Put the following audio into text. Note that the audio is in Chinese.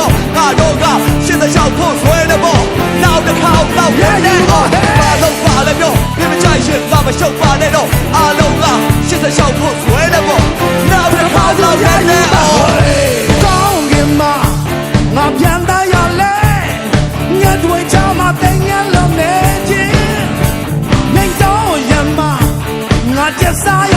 阿罗阿，现在小偷多嘞不？哪个靠哪个？你哦，怕龙怕嘞不？你们小心，咱们少怕嘞不？阿罗阿，现在小偷多嘞不？哪个靠哪个？你哦，早干嘛？我偏打眼泪，我为着嘛等你来接？你早干嘛？我这啥？